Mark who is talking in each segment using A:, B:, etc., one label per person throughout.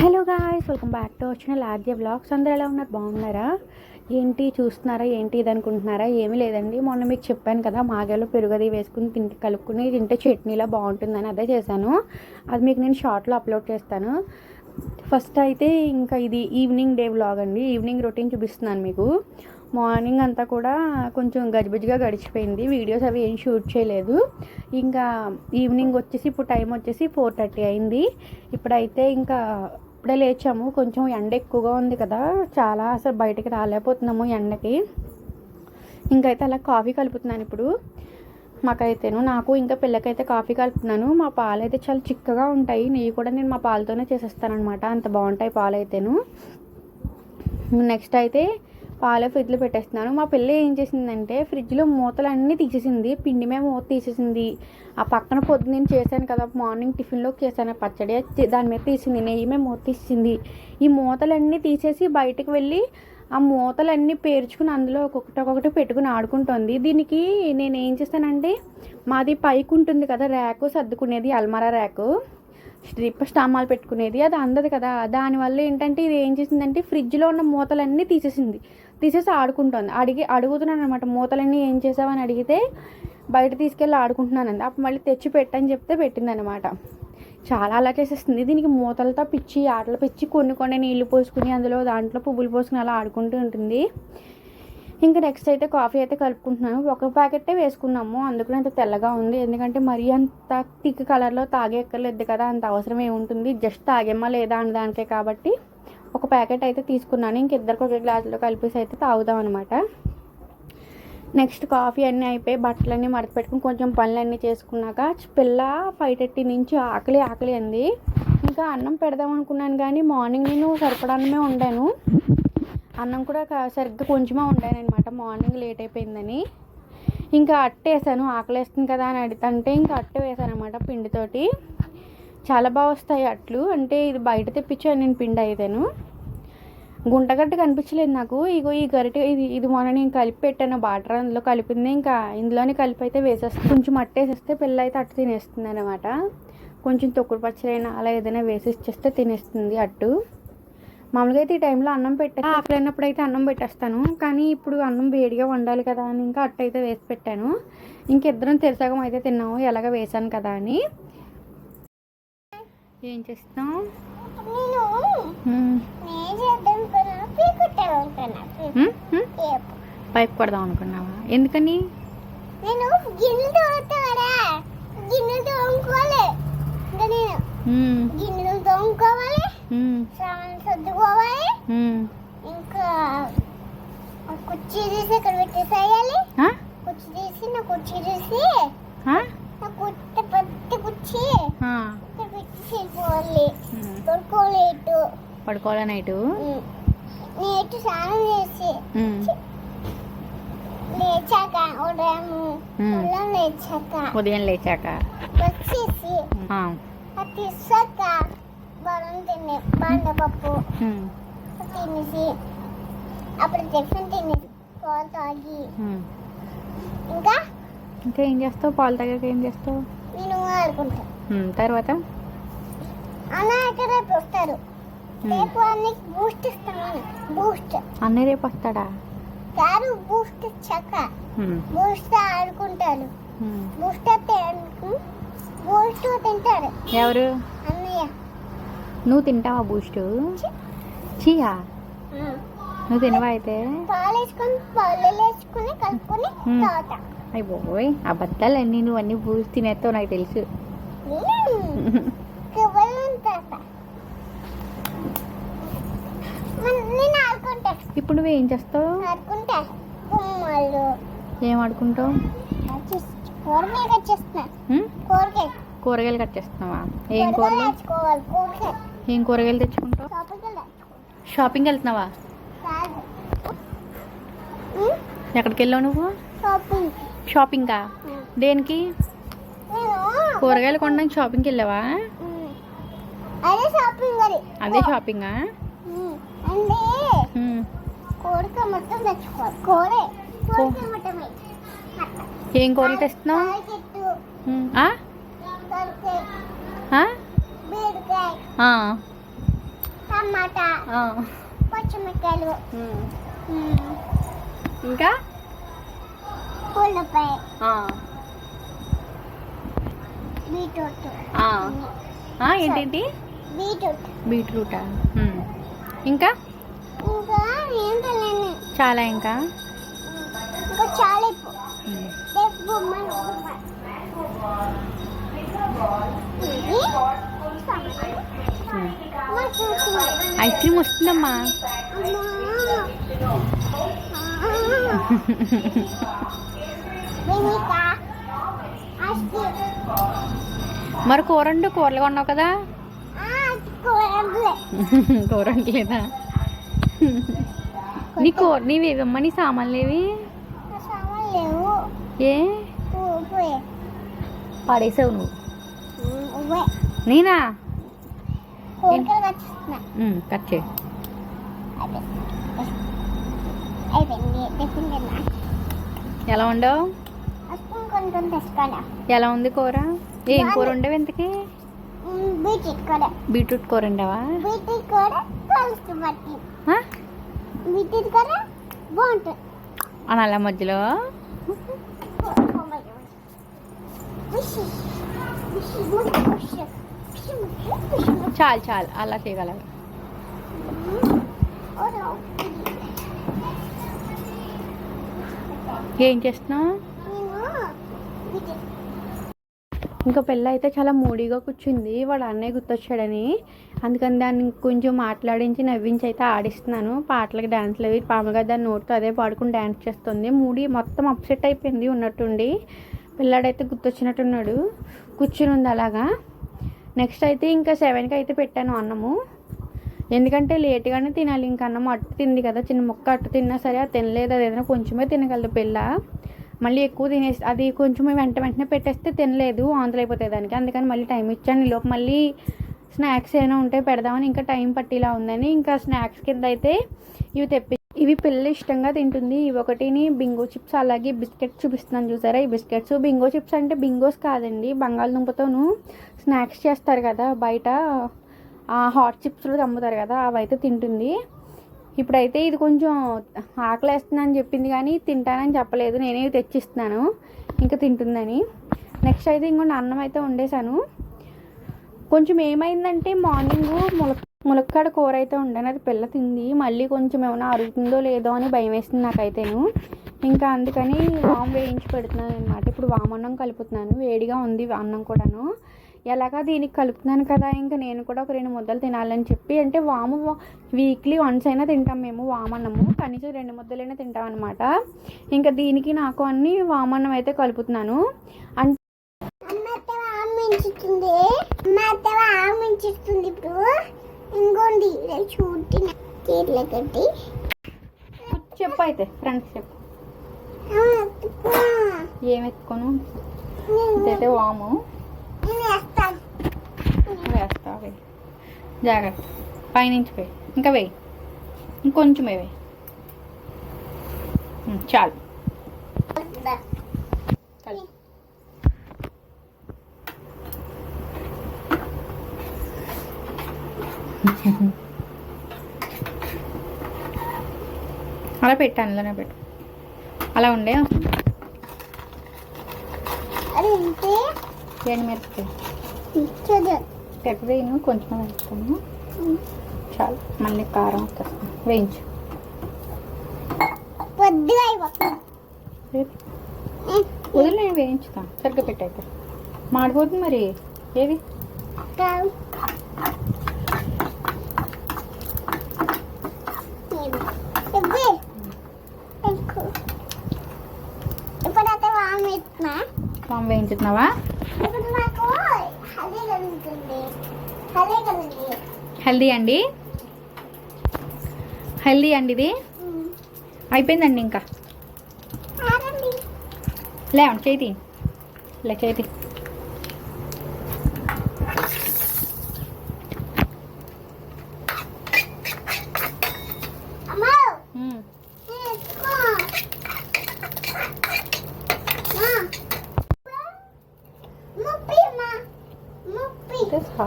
A: Hello guys welcome back to వచ్చిన లాద్య blogs అందరూ ఎలా ఉన్నారు? బాగున్నారా? ఏంటి చూస్తున్నారా? ఏంటి ఇది అనుకుంటున్నారా? ఏమీ లేదండి. మొన్న మీకు చెప్పాను కదా మాగాలో పెరుగది వేసుకుని తింటే కలుపుకుని తింటే చట్నీలా బాగుంటుందని అదే చేశాను. అది మీకు నేను షార్ట్లో అప్లోడ్ చేస్తాను. ఫస్ట్ అయితే ఇంకా ఇది ఈవినింగ్ డే వ్లాగ్ అండి. ఈవినింగ్ రొటీన్ చూపిస్తున్నాను మీకు. మార్నింగ్ అంతా కూడా కొంచెం గజిబిజిగా గడిచిపోయింది. వీడియోస్ అవి ఏం షూట్ చేయలేదు. ఇంకా ఈవినింగ్ వచ్చేసి ఇప్పుడు టైం వచ్చేసి ఫోర్ థర్టీ అయింది. ఇప్పుడైతే ఇంకా ఇప్పుడే లేచాము. కొంచెం ఎండ ఎక్కువగా ఉంది కదా. చాలా అసలు బయటికి రాలేకపోతున్నాము ఎండకి. ఇంకైతే అలా కాఫీ కలుపుతున్నాను ఇప్పుడు. మాకైతేను నాకు ఇంకా పిల్లకైతే కాఫీ కలుపుతున్నాను. మా పాలు అయితే చాలా చిక్కగా ఉంటాయి. నెయ్యి కూడా నేను మా పాలతోనే చేసేస్తానమాట అంత బాగుంటాయి పాలు అయితేను నెక్స్ట్ అయితే పాల ఫ్రిడ్జ్లో పెట్టేస్తున్నాను. మా పిల్ల ఏం చేసిందంటే ఫ్రిడ్జ్లో మూతలన్నీ తీసేసింది. పిండి మీద మూత తీసేసింది. ఆ పక్కన పొద్దు నేను చేశాను కదా మార్నింగ్ టిఫిన్లోకి చేశాను పచ్చడి. దాని మీద తీసింది. నెయ్యి మీద మూత తీసింది ఈ మూతలన్నీ తీసేసి బయటకు వెళ్ళి ఆ మూతలన్నీ పేర్చుకుని అందులో ఒక్కొక్కటి ఒక్కొక్కటి పెట్టుకుని ఆడుకుంటుంది. దీనికి నేను ఏం చేస్తానంటే మాది పైకి ఉంటుంది కదా ర్యాకు సర్దుకునేది అల్మారా ర్యాకు. స్ట్రిప్ స్టామాలు పెట్టుకునేది అది అందదు కదా. దానివల్ల ఏంటంటే ఇది ఏం చేసిందంటే ఫ్రిడ్జ్లో ఉన్న మూతలన్నీ తీసేసింది. తీసేసి ఆడుకుంటుంది. అడిగి అడుగుతున్నాను అనమాట మూతలన్నీ ఏం చేసావని అడిగితే బయట తీసుకెళ్ళి ఆడుకుంటున్నానండి అప్పుడు మళ్ళీ తెచ్చి పెట్టని చెప్తే పెట్టిందనమాట చాలా అలా చేసేస్తుంది. దీనికి మూతలతో పిచ్చి ఆటలు పిచ్చి కొన్ని కొన్ని నీళ్ళు పోసుకుని అందులో దాంట్లో పువ్వులు పోసుకుని అలా ఆడుకుంటూ ఉంటుంది. ఇంకా నెక్స్ట్ అయితే కాఫీ అయితే కలుపుకుంటున్నాను. ఒక ప్యాకెటే వేసుకున్నాము. అందుకని అంత తెల్లగా ఉంది. ఎందుకంటే మరీ అంత థిక్ కలర్లో తాగే ఎక్కర్లేదు కదా. అంత అవసరం ఏముంటుంది జస్ట్ తాగేమా లేదా అన్న దానికే కాబట్టి ఒక ప్యాకెట్ అయితే తీసుకున్నాను. ఇంక ఇద్దరికి ఒక గ్లాసులో కలిపేసి అయితే తాగుదాం అనమాట నెక్స్ట్ కాఫీ అన్నీ అయిపోయి బట్టలన్నీ మడత పెట్టుకుని కొంచెం పనులన్నీ చేసుకున్నాక పిల్ల ఫైవ్ థర్టీ నుంచి ఆకలి ఆకలి అంది. ఇంకా అన్నం పెడదాం అనుకున్నాను కానీ మార్నింగ్ నేను సరిపడా అన్నమే ఉండాను అన్నం కూడా సరిగ్గా కొంచెమే వండాను మార్నింగ్ లేట్ అయిపోయిందని. ఇంకా అట్టేసాను ఆకలి వేస్తుంది కదా అని అడుగుతుంటే ఇంకా అట్టు వేసాను అనమాట పిండితోటి. చాలా బాగా వస్తాయి అట్లు. అంటే ఇది బయట తెప్పించాను నేను పిండి అయితేను. గుంటగట్ట కనిపించలేదు నాకు. ఇగో ఈ గరిటె ఇది ఇది మొన్న నేను కలిపి పెట్టాను. బాటర్ అందులో కలిపింది. ఇంకా ఇందులోనే కలిపి అయితే వేసేస్తే. కొంచెం అట్టేసేస్తే పిల్ల అయితే అట్టు తినేస్తుంది అనమాట కొంచెం తొక్కుడు పచ్చలైనా అలా ఏదైనా వేసి ఇచ్చేస్తే తినేస్తుంది అట్టు. మామూలుగా అయితే ఈ టైంలో అన్నం పెట్టే ఆకలినప్పుడు అయితే అన్నం పెట్టేస్తాను. కానీ ఇప్పుడు అన్నం వేడిగా వండాలి కదా అని ఇంకా అట్టు అయితే వేసి పెట్టాను. ఇంకిద్దరం తెరసగం అయితే తిన్నాము. ఎలాగ వేసాను కదా అని. ఏం చేస్తాం. పైప్ కొడదాం అనుకున్నావా? ఎందుకని?
B: గిన్నెలు తోముకోవాలి. ఇంకా కుర్చీ తీసి ఇక్కడ పెట్టేసేయాలి? కుర్చీ తీసి నా కుర్చీ తీసి? నా కుర్చీ పెద్ద కుర్చీ. ఇక్కడ పెట్టేసేయాలి
A: హ్మ్.
B: పడుకోలేటు
A: పడుకోవాలా నైటు
B: నేటు స్నానం చేసి. లేచాక ఉదయము
A: మ్మ్.
B: ఉదయం లేచాక
A: ఉదయం లేచాక
B: వచ్చేసి తీసాక తినే బండపప్పు. తినేసి అప్పుడు టిఫిన్ తినేసి పాలు తాగి. ఇంకా?
A: ఇంకా ఏం చేస్తావు? పాలు తాగాక ఏం చేస్తావు?
B: నేను ఆడుకుంటా.
A: హ్మ్. తర్వాత?
B: అన్న ఇక్కడ వస్తారు. రేపు అన్ని బూస్ట్ ఇస్తాను బూస్ట్
A: అన్నయ్య రేపు వస్తాడా?
B: కారు బూస్ట్
A: హ్మ్.
B: బూస్ట్ ఆడుకుంటారు. బూస్ట్ బూస్ట్ తింటాడు.
A: ఎవరు?
B: అన్నయ్య.
A: నువ్వు తింటావా బూస్ట్ చీయా? నువ్వు తినవా అయితే? బాబోయ్ అబద్ధాలన్నీ నువ్వు అన్నీ బూస్ట్ తినేస్తావు నాకు తెలుసు. ఇప్పుడు నువ్వేం చేస్తావు?
B: ఆడుకుంటా. బొమ్మలు
A: ఏం ఆడుకుంటావు?
B: కూరగాయలు కట్
A: చేస్తున్నావా? ఏం
B: కూరగాయలు
A: ఏం కూరగాయలు తెచ్చుకుంటావు?
B: షాపింగ్కి
A: వెళ్తున్నావా? ఎక్కడికి వెళ్ళావు నువ్వు?
B: షాపింగ్.
A: దేనికి? కూరగాయలు కొనడానికి షాపింగ్కి వెళ్ళావా.
B: అదే షాపింగ్
A: షాపింగా ఏం కూరలు తెస్తున్నావు. ఆ?
B: దొరికాయి
A: ఆ?
B: బీరకాయ
A: ఆ.
B: టమాటా.
A: ఉమ్, ఇంకా?
B: ఉల్లిపాయ బీట్రూట్.
A: ఏంటేంటి?
B: బీట్రూట్.
A: బీట్రూటా. ఇంకా?
B: ఇంకా ఏం తెలియదు
A: చాలా ఇంకా?
B: ఇంకా చాలా ఎక్కువ.
A: ఐస్ క్రీమ్ వస్తుందమ్మా మరి కూర వండు కూరలు కొన్నావు కదా?
B: కూరలే
A: కూర వండలేదా నీ కూర నీవేవమ్మా నీ సామాన్లు ఏవి? ఏ? పడేసావు నువ్వు. నేనా? కట్ చేయి ఎలా ఉండవు ఎలా ఉంది కూర ఏం కూర ఉండవు ఇంతకి
B: బీట్రూట్ కూర
A: బీట్రూట్ కూర ఉండవా
B: బీట్రూట్ కూర కలిసి బట్టి
A: ఆ?
B: బీట్రూట్ కూర బాగుంటుంది
A: అని అలా మధ్యలో చాలు చాలు. అలా చేయగలరు ఏం చేస్తున్నావు? ఇంకా పిల్ల అయితే చాలా మూడీగా కూర్చుంది. వాడు అన్నయ్య గుర్తొచ్చాడని. అందుకని దాన్ని కొంచెం మాట్లాడించి నవ్వించి అయితే ఆడిస్తున్నాను. పాటలకి డ్యాన్స్లు అవి. పాముగా దాని నోటితో అదే పాడుకుని డ్యాన్స్ చేస్తుంది. మూడీ మొత్తం అప్సెట్ అయిపోయింది ఉన్నట్టుండి. పిల్లాడైతే గుర్తొచ్చినట్టున్నాడు. కూర్చుని ఉంది అలాగా. నెక్స్ట్ అయితే ఇంకా సెవెన్కి అయితే పెట్టాను అన్నము. ఎందుకంటే లేట్గానే తినాలి. ఇంకా అన్నం అట్టు తింది కదా చిన్న ముక్క అట్టు తిన్నా సరే అది తినలేదు. అది ఏదైనా కొంచెమే తినగలదు పిల్ల. మళ్ళీ ఎక్కువ తినేసి అది కొంచెం వెంట వెంటనే పెట్టేస్తే తినలేదు ఆంతలు అయిపోతాయి దానికి. అందుకని మళ్ళీ టైం ఇచ్చాను. ఈ మళ్ళీ స్నాక్స్ ఏమైనా ఉంటే పెడదామని ఇంకా టైం పట్టేలా ఉందని ఇంకా స్నాక్స్ కింద అయితే ఇవి తెప్పి ఇవి పిల్ల ఇష్టంగా తింటుంది. ఇవి ఒకటిని బింగో చిప్స్ అలాగే బిస్కెట్స్ చూపిస్తున్నాను చూసారా? ఈ బిస్కెట్స్ బింగో చిప్స్ అంటే బింగోస్ కాదండి బంగాళదుంపతోను స్నాక్స్ చేస్తారు కదా బయట హాట్ చిప్స్లో అమ్ముతారు కదా అవి అయితే తింటుంది. ఇప్పుడైతే ఇది కొంచెం ఆకలేస్తుందని చెప్పింది కానీ తింటానని చెప్పలేదు. నేనే తెచ్చిస్తున్నాను ఇంకా తింటుందని. నెక్స్ట్ అయితే ఇంకొన్ని అన్నం అయితే వండేసాను కొంచెం ఏమైందంటే మార్నింగ్ ములక ములక్కాడ కూర అయితే ఉండను అది పిల్ల తింది. మళ్ళీ కొంచెం ఏమైనా అరుగుతుందో లేదో అని భయం వేసింది నాకైతేను. ఇంకా అందుకని వామ్ వేయించి పెడుతున్నాను అనమాట ఇప్పుడు వామన్నం కలుపుతున్నాను. వేడిగా ఉంది అన్నం కూడాను. ఎలాగా దీనికి కలుపుతున్నాను కదా ఇంకా నేను కూడా ఒక రెండు ముద్దలు తినాలని చెప్పి అంటే వాము వీక్లీ వన్స్ అయినా తింటాం మేము వామన్నము కనీసం రెండు ముద్దలైనా తింటాం అనమాట ఇంకా దీనికి నాకు అన్ని వామన్నం అయితే కలుపుతున్నాను. అంటే
B: ఇప్పుడు. ఇంకోండి కట్టి.
A: చెప్పు అయితే ఫ్రెండ్స్ చెప్పు. ఏం ఎత్తుకోను? ఇదైతే వాము. వేస్తా జాగ్రత్త పైనుంచి వేయి ఇంకా వేయి ఇంకొంచెం వేయి చాలు అలా పెట్టు అందులోనే పెట్టు అలా ఉండే
B: అది ఇంతే
A: ఎండు మిరపకాయ.
B: ఇచ్చదు.
A: పెప్పర్ వేయను కొంచెం వేస్తాను. చాలు మళ్ళీ కారం వస్తుంది వేయించు. వదిలి వేయించుతాను సరిగ్గా పెట్టయితే మాడిపోతుంది మరి. మామ వేయించుతున్నావా
B: ఇప్పుడు నాకు హలే కలుగుతుంది హలే కలుగుతుంది
A: హెల్దీ అండి. హెల్దీ అండి ఇది. అయిపోయిందండి ఇంకా. లేవండి చేతి లే చేతి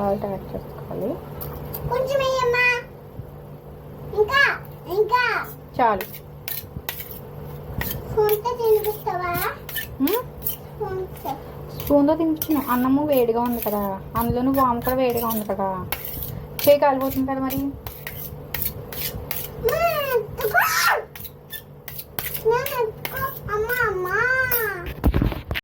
A: సాల్ట్ చేసుకోవాలి.
B: కొంచెం ఇంకా ఇంకా.
A: చాలు. స్పూన్తో తినిపించిన. అన్నము వేడిగా ఉంది కదా. అందులోనూ వాము కూడా వేడిగా ఉంది కదా. చేయి కాలిపోతుంది కదా మరి?